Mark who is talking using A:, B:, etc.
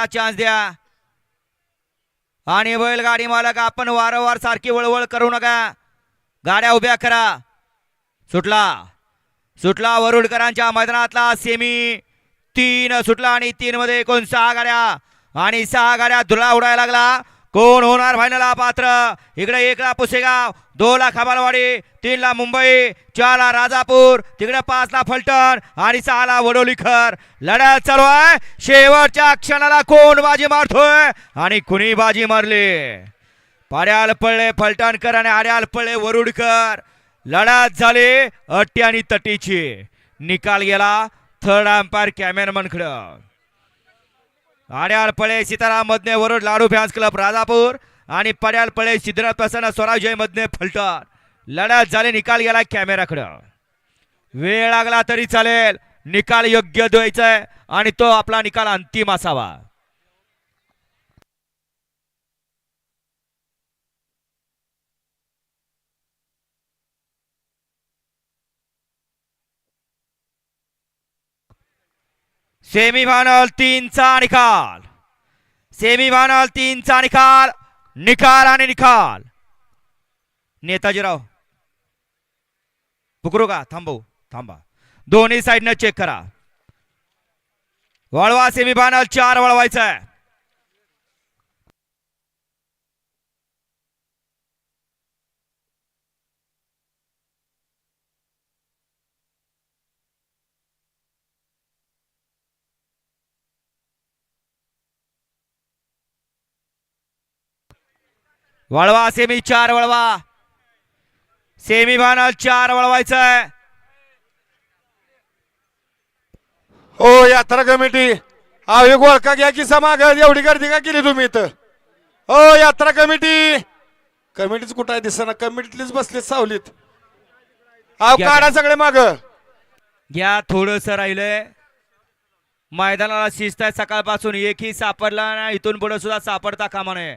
A: मालकाला चान्स द्या. आणि बैलगाडी मालक आपण वारंवार सारखी वळवळ करू नका. गाड्या उभ्या करा. सुटला. सुटला वरुडकरांच्या मैदानातला सेमी तीन सुटला आणि तीन मध्ये एकूण सहा गाड्या. आणि सहा गाड्या धुळा उडायला लागला. कोण होणार फायनला पात्र? इकडे एकला पुसेगाव दोला खबालवाडी तीनला मुंबई चारला राजापूर तिकडे पाचला फलटण आणि सहाला वडोलीकर. लढत चालू आहे. शेवटच्या क्षणाला कोण बाजी मारतोय? आणि कुणी बाजी मारली? पाड्याल पडले फलटणकर आणि आड्याल पडले वरुडकर. लढत झाली अट्टी आणि तटीची. निकाल गेला थर्ड अंपायर कॅमेरामनकडं आड्याल पळे सीताराम मधने वरुड लाडू फॅन्स क्लब राजापूर. आणि पड्याल पळे सिद्धनाथ प्रसन्न स्वराजय मधने फलटण. लढ्यात झाली निकाल गेला कॅमेराकडं वेळ लागला तरी चालेल. निकाल योग्य द्यायचाय. आणि तो आपला निकाल अंतिम असावा. सेमीफायनल तीनचा निकाल. सेमीफायनल तीनचा निकाल निकाल आणि निकाल. नेताजीराव पुकरू का? थांबू थांबा. दोन्ही साईडनं चेक करा. वळवा सेमीफायनल चार वळवायचं आहे वळवा सेमी चार वळवा. सेमीफायनल चार वळवायचं आहे
B: हो यात्रा कमिटी. हा एक ओळखा घ्या की समाग एवढी गर्दी का केली तुम्ही इथं? हो यात्रा कमिटी. कमिटीच कुठं आहे? दिसना. कमिटीतलीच बसलीत सावलीत. अहो
A: घ्या,
B: काढा सगळे माग.
A: घ्या थोडस राहिलंय. मैदानाला शिस्त आहे. सकाळपासून एकही सापडला नाही. इथून पुढे सुद्धा सापडता कामा नये.